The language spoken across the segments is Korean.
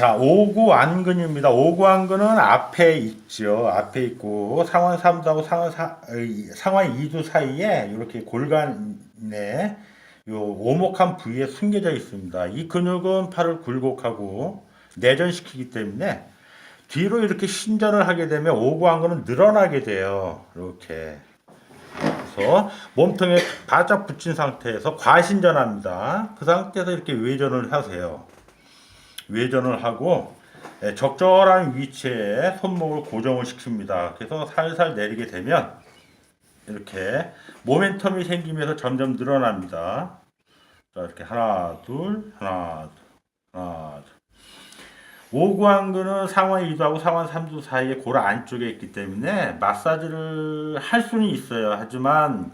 자, 오구 안근입니다. 오구 안근은 앞에 있죠. 앞에 있고 상완 3두하고 상완 4, 상완 2두 사이에 이렇게 골간에 요 오목한 부위에 숨겨져 있습니다. 이 근육은 팔을 굴곡하고 내전시키기 때문에 뒤로 이렇게 신전을 하게 되면 오구 안근은 늘어나게 돼요. 이렇게. 그래서 몸통에 바짝 붙인 상태에서 과신전합니다. 그 상태에서 이렇게 외전을 하세요. 외전을 하고 예, 적절한 위치에 손목을 고정을 시킵니다. 그래서 살살 내리게 되면 이렇게 모멘텀이 생기면서 점점 늘어납니다. 자 이렇게 하나 둘 하나 둘 하나 둘 오구안근은 상완 2두하고 상완 3두 사이에 골 안쪽에 있기 때문에 마사지를 할 수는 있어요. 하지만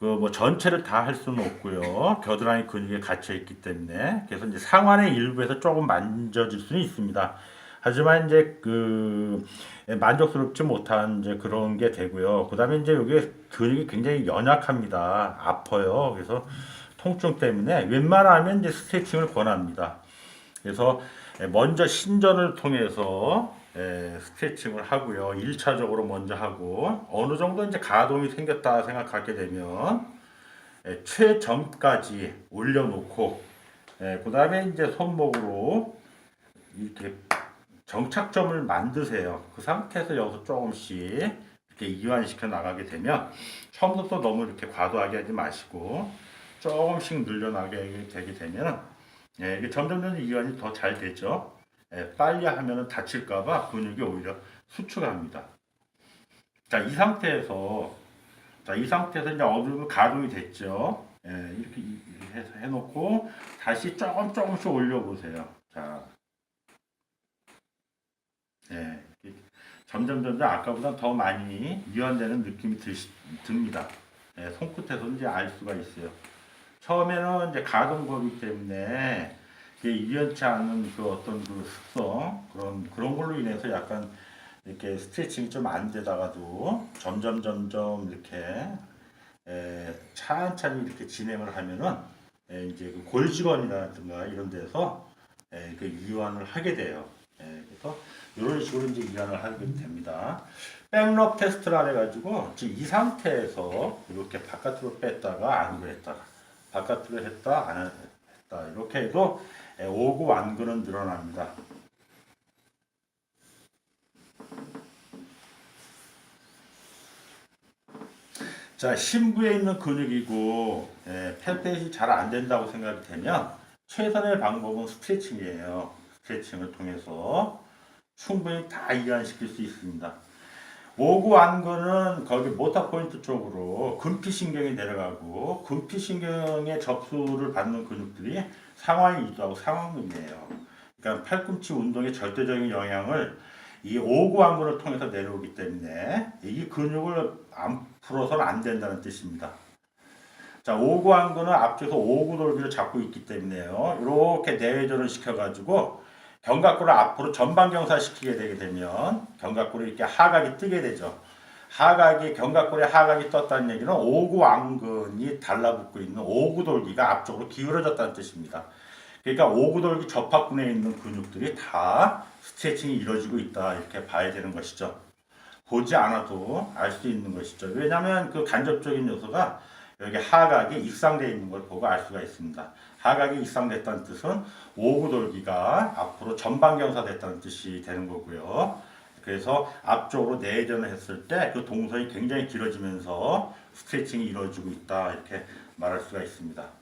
그 뭐 전체를 다 할 수는 없고요. 겨드랑이 근육에 갇혀 있기 때문에 그래서 이제 상완의 일부에서 조금 만져질 수는 있습니다. 하지만 이제 그 만족스럽지 못한 이제 그런 게 되고요. 그다음에 이제 여기 근육이 굉장히 연약합니다. 아파요. 그래서 통증 때문에 웬만하면 이제 스트레칭을 권합니다. 그래서 먼저 신전을 통해서 에, 스트레칭을 하고요. 1차적으로 먼저 하고 어느 정도 이제 가동이 생겼다 생각하게 되면 에, 최점까지 올려놓고 그 다음에 이제 손목으로 이렇게 정착점을 만드세요. 그 상태에서 여기서 조금씩 이렇게 이완시켜 나가게 되면 처음부터 너무 이렇게 과도하게 하지 마시고 조금씩 늘려나가게 되게 되면 예, 이게 점점 점 이완이 더 잘 되죠. 예, 빨리 하면은 다칠까봐 근육이 오히려 수축합니다. 자, 이 상태에서 자, 이 상태에서 이제 정도 가동이 됐죠. 예, 이렇게 해서 해놓고 다시 조금 조금씩 올려보세요. 자, 예, 점점 점점 아까보다 더 많이 이완되는 느낌이 드, 듭니다. 예, 손끝에서 이제 알 수가 있어요. 처음에는 이제 가동법이기 때문에 이게 유연치 않은 그 어떤 그 습성 그런 그런 걸로 인해서 약간 이렇게 스트레칭이 좀 안 되다가도 점점 점점 이렇게 에, 차근차근 이렇게 진행을 하면은 에, 이제 그 골직원이라든가 이런 데서 에, 그 이완을 하게 돼요. 에, 그래서 이런 식으로 이제 이완을 하게 됩니다. 백럽 테스트를 해가지고 지금 이 상태에서 이렇게 바깥으로 뺐다가 안으로 했다가 바깥으로 했다 안 했다 이렇게 해도 에, 오구 완근은 늘어납니다. 자 심부에 있는 근육이고 에, 팔펫이 잘 안 된다고 생각이 되면 최선의 방법은 스트레칭이에요. 스트레칭을 통해서 충분히 다 이완시킬 수 있습니다. 오구 안근은 거기 모터 포인트 쪽으로 근피신경이 내려가고 근피신경의 접수를 받는 근육들이 상완이 이두하고 상완근이에요. 그러니까 팔꿈치 운동의 절대적인 영향을 이 오구 안근을 통해서 내려오기 때문에 이 근육을 안 풀어서는 안 된다는 뜻입니다. 자, 오구 안근은 앞쪽에서 오구 돌기를 잡고 있기 때문에요. 이렇게 내외전을 시켜가지고 견갑골을 앞으로 전방경사 시키게 되게 되면 견갑골이 이렇게 하각이 뜨게 되죠. 하각이 견갑골에 하각이 떴다는 얘기는 오구 안근이 달라붙고 있는 오구 돌기가 앞쪽으로 기울어졌다는 뜻입니다. 그러니까 오구 돌기 접합근에 있는 근육들이 다 스트레칭이 이루어지고 있다 이렇게 봐야 되는 것이죠. 보지 않아도 알 수 있는 것이죠. 왜냐하면 그 간접적인 요소가 여기 하각이 익상되어 있는 걸 보고 알 수가 있습니다. 하각이 익상됐다는 뜻은 오구돌기가 앞으로 전방경사 됐다는 뜻이 되는 거고요. 그래서 앞쪽으로 내전을 했을 때 그 동선이 굉장히 길어지면서 스트레칭이 이루어지고 있다 이렇게 말할 수가 있습니다.